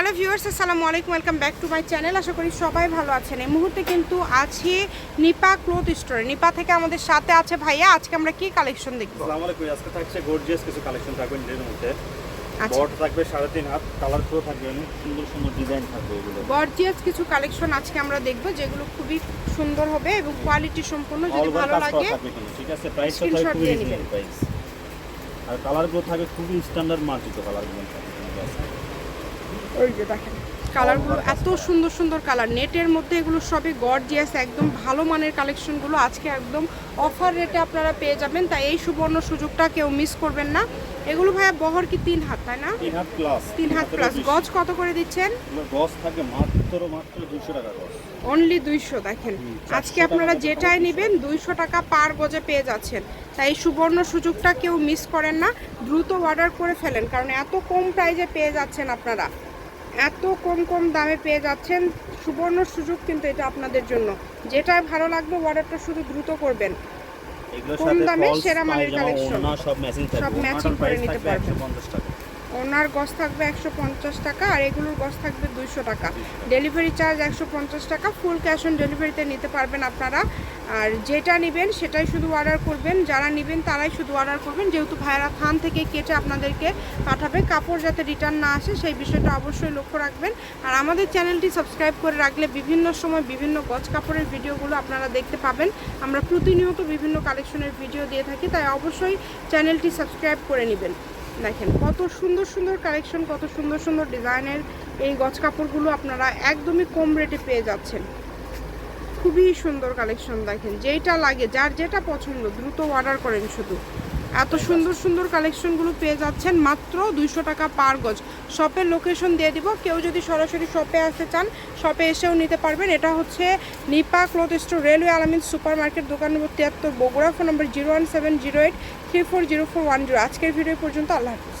Hello viewers আসসালামু আলাইকুম welcome back to my channel. আশা করি সবাই ভালো আছেন। এই মুহূর্তে কিন্তু আছি নিপা ক্লোথ স্টোরে। নিপা থেকে আমাদের সাথে আছে ভাইয়া। আজকে আমরা কি কালেকশন দেখব? আসসালামু আলাইকুম আজকে থাকছে গর্জিয়াস কিছু কালেকশন থাকবে এর মধ্যে বট থাকবে সাড়ে তিন হাত কালার প্রো থাকবে অনেক সুন্দর সুন্দর ডিজাইন থাকবে এগুলো। গর্জিয়াস কিছু কালেকশন আজকে আমরা দেখব যেগুলো খুবই সুন্দর হবে এবং কোয়ালিটি সম্পূর্ণ যদি ভালো লাগে ঠিক আছে? Screenshot থাকবে খুবই। প্রাইস আর কালারগুলো থাকবে খুবই স্ট্যান্ডার্ড মার্জিত কালারগুলো থাকবে ওই যে দেখেন কালারগুলো এত সুন্দর সুন্দর কালার নেটের মধ্যে এগুলো সবই গর্জিয়াস একদম ভালো মানের কালেকশনগুলো আজকে একদম অফার রেটে আপনারা পেয়ে যাবেন। তাই এই সুবর্ণ সুযোগটা কেউ মিস করবেন না। এগুলো ভাইয়া বহর কি তিন হাত তাই না? তিন হাত প্লাস তিন হাত প্লাস গজ কত করে দিচ্ছেন? গজ থাকবে মাত্র মাত্র দুশো টাকা গজ। অনলি দুইশো দেখেন। আজকে আপনারা যেটাই নেবেন দুইশো টাকা পার গজে পেয়ে যাচ্ছেন। তাই এই সুবর্ণ সুযোগটা কেউ মিস করেন না। দ্রুত অর্ডার করে ফেলেন কারণ এত কম প্রাইজে পেয়ে যাচ্ছেন আপনারা। এত কম কম দামে পেয়ে যাচ্ছেন সুবর্ণ সুযোগ কিন্তু এটা আপনাদের জন্য। যেটা ভালো লাগবে অর্ডারটা শুধু দ্রুত করবেন। কম দামে সেরা মানের। ওড়না সব ম্যাচিং করে নিতে পারবেন। ওনার গজ থাকবে একশো পঞ্চাশ টাকা আর এগুলোর গজ থাকবে দুইশো টাকা। ডেলিভারি চার্জ একশো পঞ্চাশ টাকা ফুল ক্যাশ অন ডেলিভারিতে নিতে পারবেন আপনারা। আর যেটা নেবেন সেটাই শুধু অর্ডার করবেন। যারা নেবেন তারাই শুধু অর্ডার করবেন। যেহেতু ভাইরা থান থেকে কেটে আপনাদেরকে পাঠাবে, কাপড় যাতে রিটার্ন না আসে, সেই বিষয়টা অবশ্যই লক্ষ্য রাখবেন। আর আমাদের চ্যানেলটি সাবস্ক্রাইব করে রাখলে বিভিন্ন সময় বিভিন্ন গজ কাপড়ের ভিডিওগুলো আপনারা দেখতে পাবেন। আমরা প্রতিনিয়ত বিভিন্ন কালেকশনের ভিডিও দিয়ে থাকি, তাই অবশ্যই চ্যানেলটি সাবস্ক্রাইব করে নেবেন। দেখেন কত সুন্দর সুন্দর কালেকশন কত সুন্দর সুন্দর ডিজাইনের এই গজ কাপড়গুলো আপনারা একদমই কম রেটে পেয়ে যাচ্ছেন। খুবই সুন্দর কালেকশন দেখেন, যেইটা লাগে, যার যেটা পছন্দ, দ্রুত অর্ডার করেন শুধু। এত সুন্দর সুন্দর কালেকশনগুলো পেয়ে যাচ্ছেন, মাত্র দুইশো টাকা পার গজ। শপের লোকেশন দিয়ে দিব, কেউ যদি সরাসরি শপে আসতে চান শপে এসেও নিতে পারবেন। এটা হচ্ছে Nipa cloth store railway Alamin super market দোকান নম্বর তিয়াত্তর, Bogura phone number zero one seven zero eight three four zero four one zero আজকের ভিডিও পর্যন্ত, আল্লাহ হাফিজ।